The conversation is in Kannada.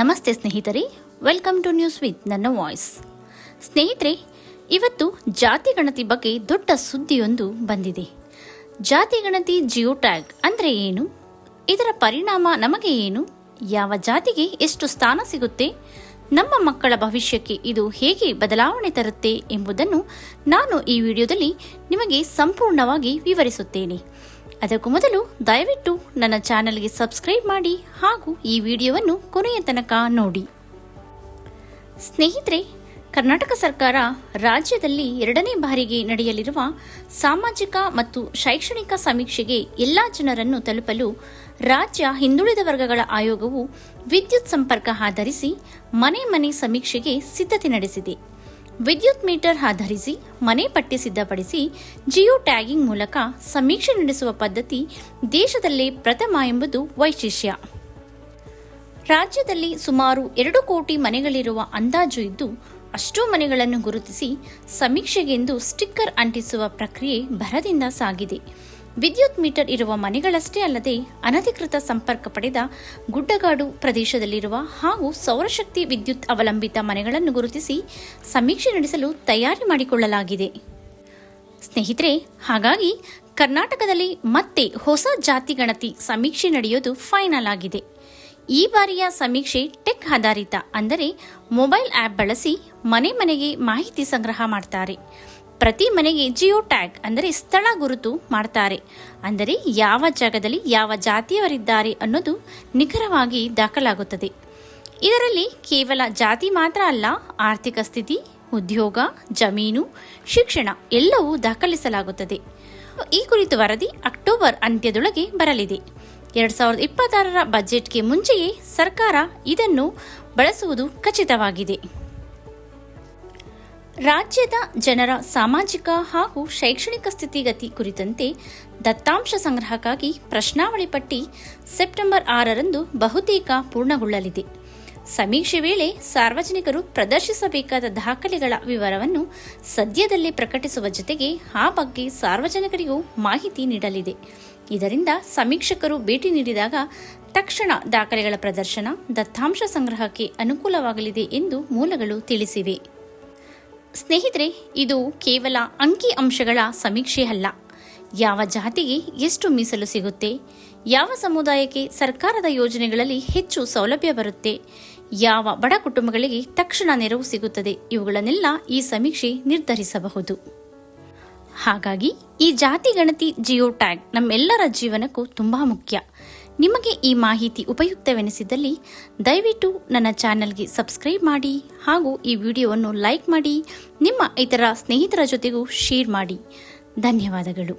ನಮಸ್ತೆ ಸ್ನೇಹಿತರೆ ವೆಲ್ಕಮ್ ಟು ನ್ಯೂಸ್ ವಿತ್ ನನ್ನ ವಾಯ್ಸ್ ಸ್ನೇಹಿತರೆ, ಇವತ್ತು ಜಾತಿ ಗಣತಿ ಬಗ್ಗೆ ದೊಡ್ಡ ಸುದ್ದಿಯೊಂದು ಬಂದಿದೆ. ಜಾತಿ ಗಣತಿ ಜಿಯೋ ಟ್ಯಾಗ್ ಅಂದರೆ ಏನು? ಇದರ ಪರಿಣಾಮ ನಮಗೆ ಏನು? ಯಾವ ಜಾತಿಗೆ ಎಷ್ಟು ಸ್ಥಾನ ಸಿಗುತ್ತೆ? ನಮ್ಮ ಮಕ್ಕಳ ಭವಿಷ್ಯಕ್ಕೆ ಇದು ಹೇಗೆ ಬದಲಾವಣೆ ತರುತ್ತೆ ಎಂಬುದನ್ನು ನಾನು ಈ ವಿಡಿಯೋದಲ್ಲಿ ನಿಮಗೆ ಸಂಪೂರ್ಣವಾಗಿ ವಿವರಿಸುತ್ತೇನೆ. ಅದಕ್ಕೂ ಮೊದಲು ದಯವಿಟ್ಟು ನನ್ನ ಚಾನೆಲ್ಗೆ ಸಬ್ಸ್ಕ್ರೈಬ್ ಮಾಡಿ ಹಾಗೂ ಈ ವಿಡಿಯೋವನ್ನು ಕೊನೆಯ ತನಕ ನೋಡಿ. ಸ್ನೇಹಿತರೆ, ಕರ್ನಾಟಕ ಸರ್ಕಾರ ರಾಜ್ಯದಲ್ಲಿ ಎರಡನೇ ಬಾರಿಗೆ ನಡೆಯಲಿರುವ ಸಾಮಾಜಿಕ ಮತ್ತು ಶೈಕ್ಷಣಿಕ ಸಮೀಕ್ಷೆಗೆ ಎಲ್ಲಾ ಜನರನ್ನು ತಲುಪಲು ರಾಜ್ಯ ಹಿಂದುಳಿದ ವರ್ಗಗಳ ಆಯೋಗವು ವಿದ್ಯುತ್ ಸಂಪರ್ಕ ಆಧರಿಸಿ ಮನೆ ಮನೆ ಸಮೀಕ್ಷೆಗೆ ಸಿದ್ಧತೆ ನಡೆಸಿದೆ. ವಿದ್ಯುತ್ ಮೀಟರ್ ಆಧರಿಸಿ ಮನೆ ಪಟ್ಟಿ ಸಿದ್ಧಪಡಿಸಿ ಜಿಯೋ ಟ್ಯಾಗಿಂಗ್ ಮೂಲಕ ಸಮೀಕ್ಷೆ ನಡೆಸುವ ಪದ್ಧತಿ ದೇಶದಲ್ಲೇ ಪ್ರಥಮ ಎಂಬುದು ವೈಶಿಷ್ಟ್ಯ. ರಾಜ್ಯದಲ್ಲಿ ಸುಮಾರು ಎರಡು ಕೋಟಿ ಮನೆಗಳಿರುವ ಅಂದಾಜು ಇದ್ದು, ಅಷ್ಟೂ ಮನೆಗಳನ್ನು ಗುರುತಿಸಿ ಸಮೀಕ್ಷೆಗೆಂದು ಸ್ಟಿಕ್ಕರ್ ಅಂಟಿಸುವ ಪ್ರಕ್ರಿಯೆ ಭರದಿಂದ ಸಾಗಿದೆ. ವಿದ್ಯುತ್ ಮೀಟರ್ ಇರುವ ಮನೆಗಳಷ್ಟೇ ಅಲ್ಲದೆ ಅನಧಿಕೃತ ಸಂಪರ್ಕ ಪಡೆದ ಗುಡ್ಡಗಾಡು ಪ್ರದೇಶದಲ್ಲಿರುವ ಹಾಗೂ ಸೌರಶಕ್ತಿ ವಿದ್ಯುತ್ ಅವಲಂಬಿತ ಮನೆಗಳನ್ನು ಗುರುತಿಸಿ ಸಮೀಕ್ಷೆ ನಡೆಸಲು ತಯಾರಿ ಮಾಡಿಕೊಳ್ಳಲಾಗಿದೆ. ಸ್ನೇಹಿತರೆ, ಹಾಗಾಗಿ ಕರ್ನಾಟಕದಲ್ಲಿ ಮತ್ತೆ ಹೊಸ ಜಾತಿ ಗಣತಿ ಸಮೀಕ್ಷೆ ನಡೆಯೋದು ಫೈನಲ್ ಆಗಿದೆ. ಈ ಬಾರಿಯ ಸಮೀಕ್ಷೆ ಟೆಕ್ ಆಧಾರಿತ, ಅಂದರೆ ಮೊಬೈಲ್ ಆ್ಯಪ್ ಬಳಸಿ ಮನೆ ಮನೆಗೆ ಮಾಹಿತಿ ಸಂಗ್ರಹ ಮಾಡ್ತಾರೆ. ಪ್ರತಿ ಮನೆಗೆ ಜಿಯೋ ಟ್ಯಾಗ್ ಅಂದರೆ ಸ್ಥಳ ಗುರುತು ಮಾಡ್ತಾರೆ. ಅಂದರೆ ಯಾವ ಜಾಗದಲ್ಲಿ ಯಾವ ಜಾತಿಯವರಿದ್ದಾರೆ ಅನ್ನೋದು ನಿಖರವಾಗಿ ದಾಖಲಾಗುತ್ತದೆ. ಇದರಲ್ಲಿ ಕೇವಲ ಜಾತಿ ಮಾತ್ರ ಅಲ್ಲ, ಆರ್ಥಿಕ ಸ್ಥಿತಿ, ಉದ್ಯೋಗ, ಜಮೀನು, ಶಿಕ್ಷಣ ಎಲ್ಲವೂ ದಾಖಲಿಸಲಾಗುತ್ತದೆ. ಈ ಕುರಿತು ವರದಿ ಅಕ್ಟೋಬರ್ ಅಂತ್ಯದೊಳಗೆ ಬರಲಿದೆ. ಎರಡ್ ಸಾವಿರದ ಇಪ್ಪತ್ತಾರರ ಬಜೆಟ್ಗೆ ಮುಂಚೆಯೇ ಸರ್ಕಾರ ಇದನ್ನು ಬಳಸುವುದು ಖಚಿತವಾಗಿದೆ. ರಾಜ್ಯದ ಜನರ ಸಾಮಾಜಿಕ ಹಾಗೂ ಶೈಕ್ಷಣಿಕ ಸ್ಥಿತಿಗತಿ ಕುರಿತಂತೆ ದತ್ತಾಂಶ ಸಂಗ್ರಹಕ್ಕಾಗಿ ಪ್ರಶ್ನಾವಳಿ ಪಟ್ಟಿ ಸೆಪ್ಟೆಂಬರ್ ಆರರಂದು ಬಹುತೇಕ ಪೂರ್ಣಗೊಳ್ಳಲಿದೆ. ಸಮೀಕ್ಷೆ ವೇಳೆ ಸಾರ್ವಜನಿಕರು ಪ್ರದರ್ಶಿಸಬೇಕಾದ ದಾಖಲೆಗಳ ವಿವರವನ್ನು ಸದ್ಯದಲ್ಲೇ ಪ್ರಕಟಿಸುವ ಜೊತೆಗೆ ಆ ಬಗ್ಗೆ ಸಾರ್ವಜನಿಕರಿಗೂ ಮಾಹಿತಿ ನೀಡಲಿದೆ. ಇದರಿಂದ ಸಮೀಕ್ಷಕರು ಭೇಟಿ ನೀಡಿದಾಗ ತಕ್ಷಣ ದಾಖಲೆಗಳ ಪ್ರದರ್ಶನ ದತ್ತಾಂಶ ಸಂಗ್ರಹಕ್ಕೆ ಅನುಕೂಲವಾಗಲಿದೆ ಎಂದು ಮೂಲಗಳು ತಿಳಿಸಿವೆ. ಸ್ನೇಹಿತರೆ, ಇದು ಕೇವಲ ಅಂಕಿ ಅಂಶಗಳ ಸಮೀಕ್ಷೆ ಅಲ್ಲ. ಯಾವ ಜಾತಿಗೆ ಎಷ್ಟು ಮೀಸಲು ಸಿಗುತ್ತೆ? ಯಾವ ಸಮುದಾಯಕ್ಕೆ ಸರ್ಕಾರದ ಯೋಜನೆಗಳಲ್ಲಿ ಹೆಚ್ಚು ಸೌಲಭ್ಯ ಬರುತ್ತೆ? ಯಾವ ಬಡ ಕುಟುಂಬಗಳಿಗೆ ತಕ್ಷಣ ನೆರವು ಸಿಗುತ್ತದೆ? ಇವುಗಳನ್ನೆಲ್ಲ ಈ ಸಮೀಕ್ಷೆ ನಿರ್ಧರಿಸಬಹುದು. ಹಾಗಾಗಿ ಈ ಜಾತಿ ಗಣತಿ ಜಿಯೋ ಟ್ಯಾಗ್ ನಮ್ಮೆಲ್ಲರ ಜೀವನಕ್ಕೂ ತುಂಬಾ ಮುಖ್ಯ. ನಿಮಗೆ ಈ ಮಾಹಿತಿ ಉಪಯುಕ್ತವೆನಿಸಿದಲ್ಲಿ ದಯವಿಟ್ಟು ನನ್ನ ಚಾನೆಲ್ಗೆ ಸಬ್ಸ್ಕ್ರೈಬ್ ಮಾಡಿ ಹಾಗೂ ಈ ವಿಡಿಯೋವನ್ನು ಲೈಕ್ ಮಾಡಿ, ನಿಮ್ಮ ಇತರ ಸ್ನೇಹಿತರ ಜೊತೆಗೂ ಶೇರ್ ಮಾಡಿ. ಧನ್ಯವಾದಗಳು.